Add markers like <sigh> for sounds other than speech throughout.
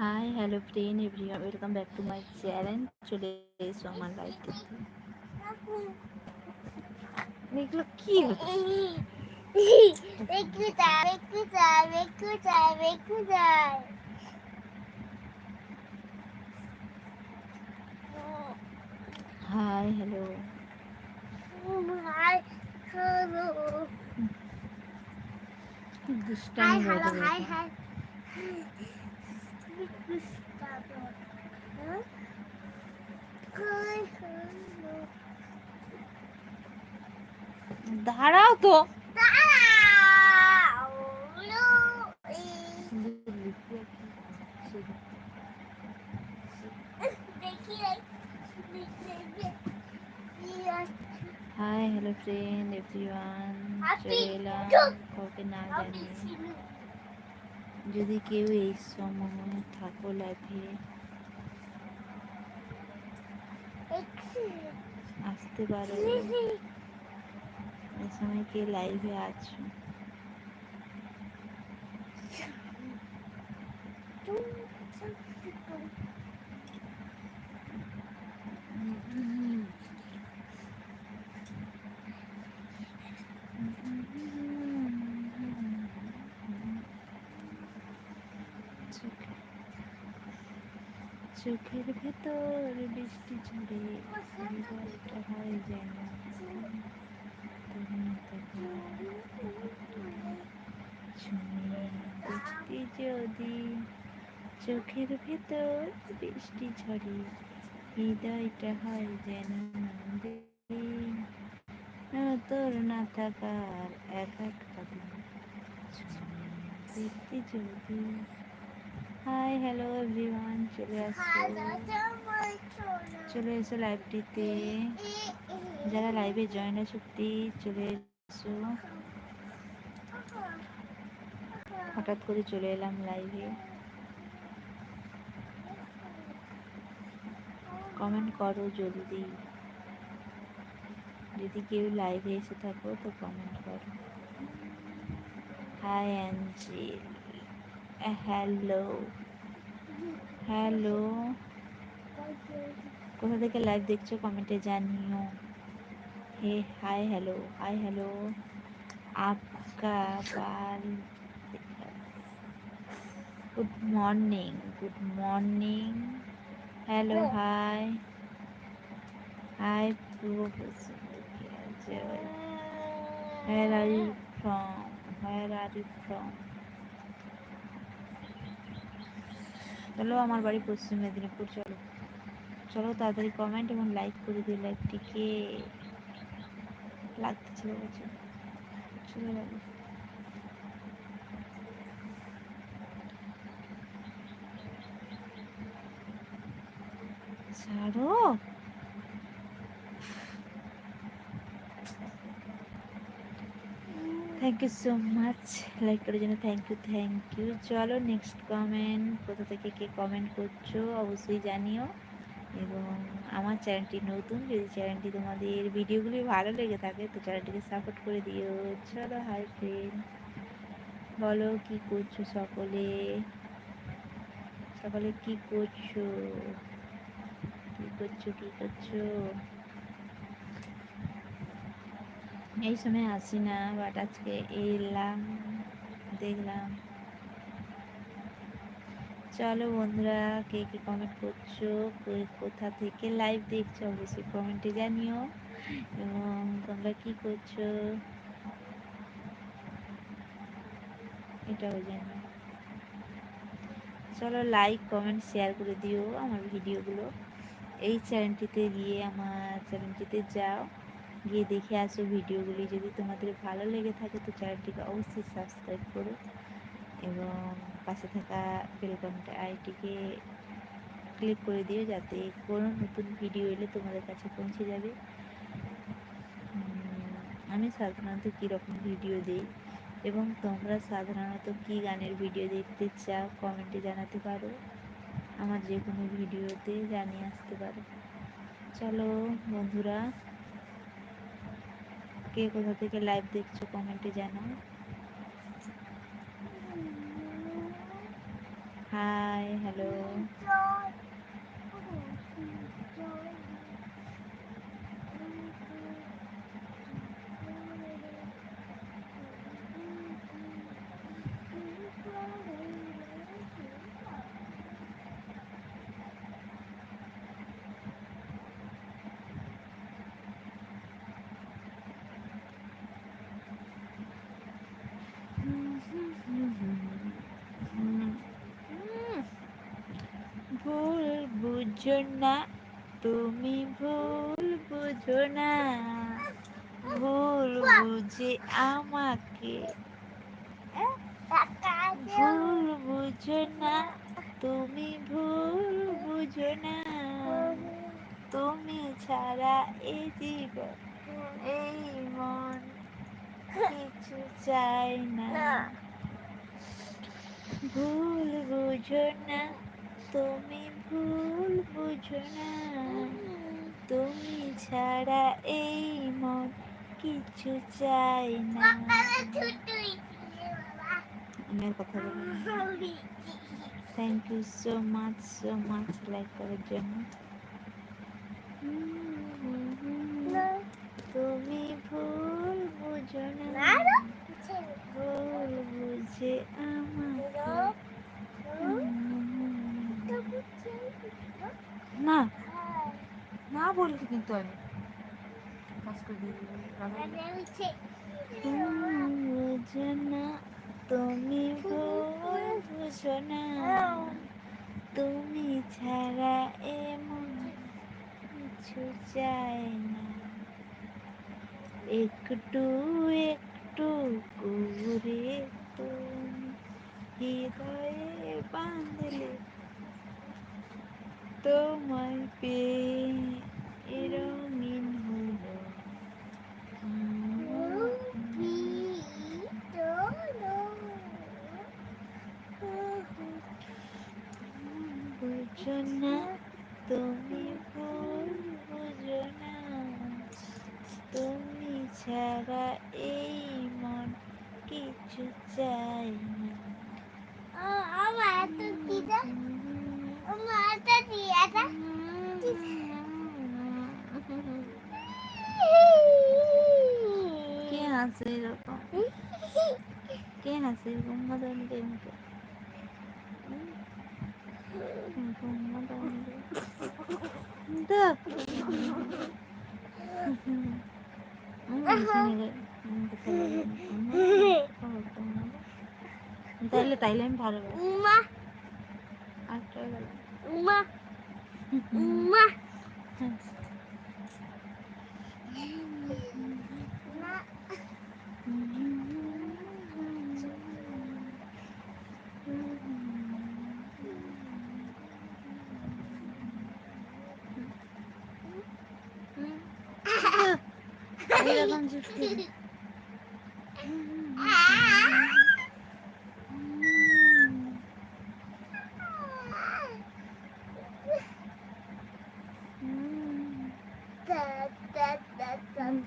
Hi hello friend everyone welcome back to my channel চলে এসো আমার লাইফ দেখতে এগুলো কি হাই হ্যালো হাই হ্যালো দুষ্টামি হাই হাই দাঁড়াও তো। হাই হ্যালো ফ্রেন্ড এভরিওয়ান চলে এলাম কাউকে না যদি কেউ এই সময় থাকো লাইফে আসতে পারো। এই সময় কে লাইভে আছো? চোখে- চোখের ভেতর বৃষ্টি ঝরে হৃদয়টা হয় যেন। দেখতে যদি চোখের ভেতর বৃষ্টি ঝরে, হৃদয়টা হয় যেন তোর না থাকার এক একটা দিন। যদি হাই হ্যালো এভরিওয়ান চলে আসো চলে এসো লাইভটিতে যারা লাইভে জয়েন আছো প্লিজ চলে এসো। হঠাৎ করে চলে এলাম লাইভে কমেন্ট করো জলদি। যদি কেউ লাইভে এসে থাকো, তো কমেন্ট করো। হাই অ্যাঞ্জেল হ্যালো হ্যালো কোথা থেকে লাইভ দেখছ কমেন্টে জানিও। Hey hi hello hi hello আপকা Pal good morning good morning hello hi hi Where are you from? Where are you? চলো, আমার বাড়ি পশ্চিম মেদিনীপুর, চলো। চলো তাড়াতাড়ি কমেন্ট এবং লাইক করে দিও লাইকটিকে লাগতেছিল বলছে। চলে যাবে ছাড়ো। Thank you so much like করার জন্য থ্যাংক ইউ থ্যাংক ইউ চলো নেক্সট কমেন্ট কোথা থেকে কে কমেন্ট করছ অবশ্যই জানিও। এবং আমার চ্যানেলটি নতুন, যদি চ্যানেলটি তোমাদের ভিডিওগুলি ভালো লেগে থাকে, তো চ্যানেলটিকে সাপোর্ট করে দিও। চলো হাই ফ্রেন্ড বলো, কি করছ সকলে? সকলে কি করছ? কি করছ কি করছ? এই সময় আসি না বাট আজকে এলাম, দেখলাম। চলো বন্ধুরা, কে কে কমেন্ট করছ? কোথা থেকে লাইভ দেখছ? অবশ্যই কমেন্টে জানিও। এবং তোমরা কি করছ? এটাও জানি চলো লাইক কমেন্ট শেয়ার করে দিও আমার ভিডিওগুলো এই চ্যানেলটিতে গিয়ে, আমার চ্যানেলটিতে যাও। গিয়ে দেখে আসো ভিডিওগুলি। যদি তোমাদের ভালো লেগে থাকে তো চ্যানেলটিকে অবশ্যই সাবস্ক্রাইব করো এবং পাশে থাকা বেলকনটা আইটিকে ক্লিক করে দিও যাতে কোনো নতুন ভিডিও এলে তোমাদের কাছে পৌঁছে যাবে। আমি সাধারণত কীরকম ভিডিও দিই এবং তোমরা সাধারণত কী গানের ভিডিও দেখতে চাও কমেন্টে জানাতে পারো। আমার যে কোনো ভিডিওতে জানিয়ে আসতে পারো। চলো বন্ধুরা কে কোথা থেকে লাইভ দেখছ কমেন্টে জানাও। হাই হ্যালো বুঝো না, তুমি ভুল বুঝো না। ভুল বুঝে আমাকে। ভুল বুঝো না, তুমি ভুল বুঝো না। তুমি ছাড়া এই জীবন, এই মন কিছু চাই না। ভুল বুঝো না তুমি ভুল বুঝো না। তুমি ছাড়া এই মন কিছু চাই না। কথা thank you so much so much like করার জন্য। তুমি ভুল বুঝো না। ভুল বুঝে আমাকে না না বলছি কিন্তু আমি। কাজ করে দিয়ে তুমি বুঝো না তুমি ছাড়া এমন কিছু চাই না। একটু একটু করে তুমি হৃদয়ে বাঁধলে তোমায় পেয়ে রঙিন হলো বুঝো না তুমি ভুল বুঝো না তুমি ছাড়া এই মন কিছু চাই না আমার তো দিদা আমার তো দিদা কে হাসে এরকম কে হাসে এরকম মুখে তাইলে তাইলে আমি ভালো উমা আটটা গেল উমা উমা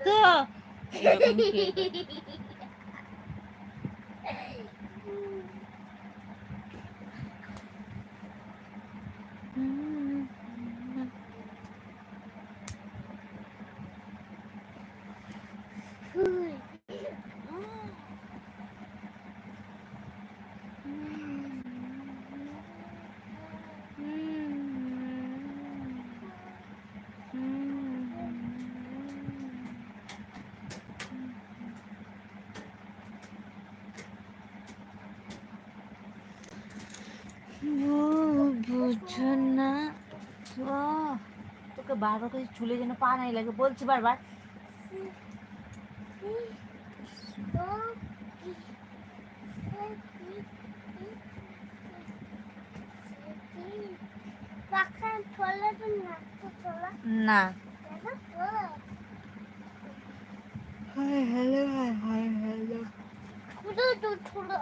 তো <laughs> এরকম কে ও বুঝো না ও তোকে বারবার করে চুলে যেন পা নাই লাগে বলছি বারবার। পাখান তো না তো তোলা না দেখো তোলা হায় হ্যালো হায় হায় হ্যালো খুঁড়ো তো খুঁড়ো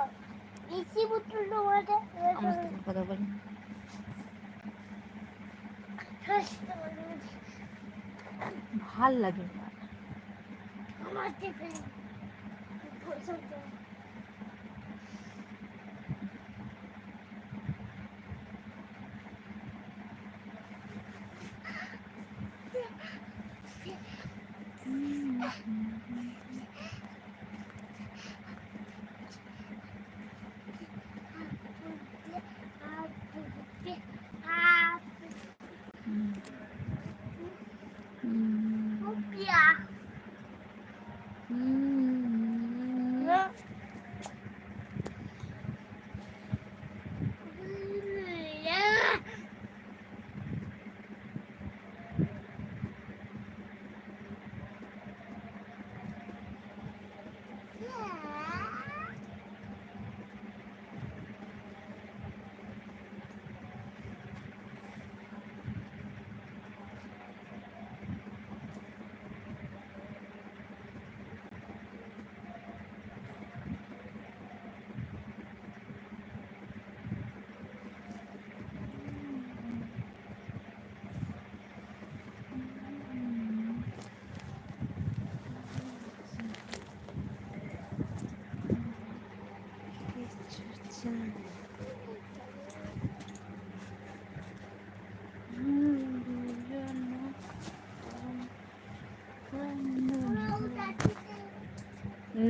বেশি বুতুল তোমাকে আমার সাথে কথা বলি ভালো লাগে। আমার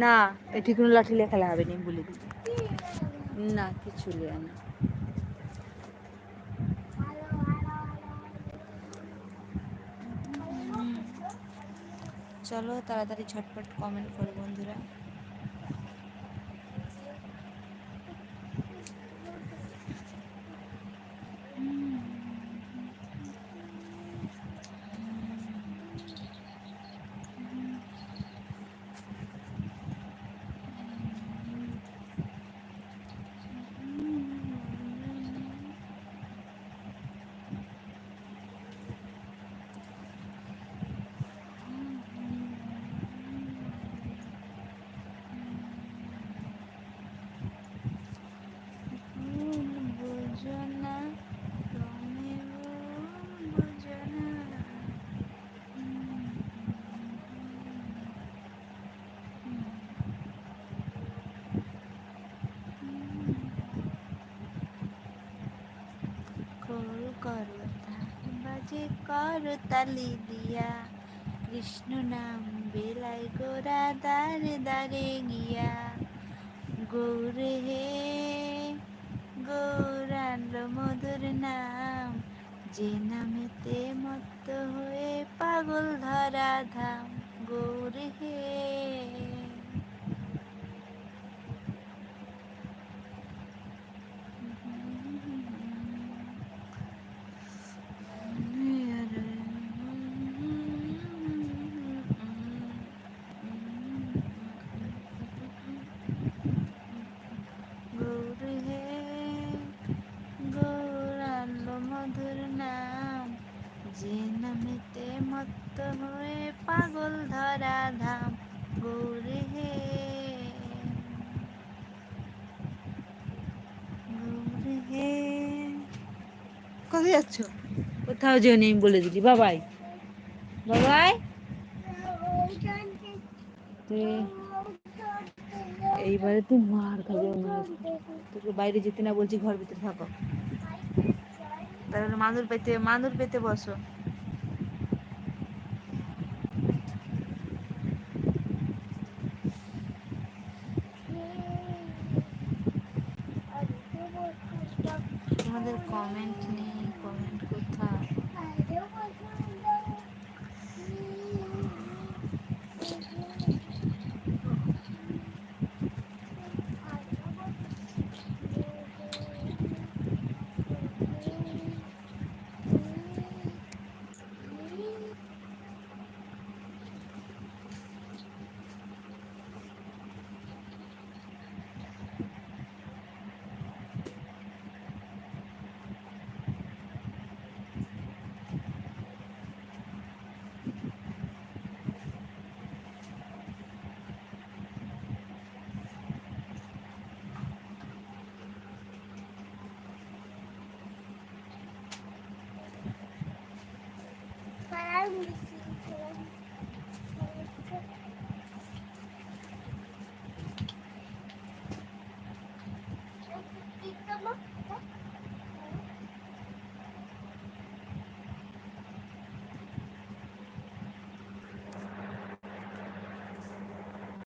না, এটি কোনো লাঠি লেখা হবে না বলে দিই না, কিছু লিয়ে না। চলো তাড়াতাড়ি ঝটপট কমেন্ট করো বন্ধুরা ভুল বুঝো না তুমি ভুল বুঝো না কল করো বাজে করো তালি দিয়া কৃষ্ণ নাম বেলাই গোরা দারে দারে গিয়া, গৌরে হে গৌরান্ড মধুর নাম, যে নামেতে মত্ত হয়ে পাগল ধরা ধাম, গৌরে হে গৌর হে গৌরাঙ্গ মধুর নাম যে নামেতে মত্ত হয়ে পাগল ধরা ধাম, গৌর হে। গৌর হে। কোথায় যাচ্ছ? কোথাও যেও নেই বলে দিলি। বাবাই। বাবাই। এইবারে তুই মার খাবে। তোকে বাইরে যেতে না বলছি, ঘর ভিতরে থাকো। তাহলে মাদুর পেতে মাদুর পেতে বসো।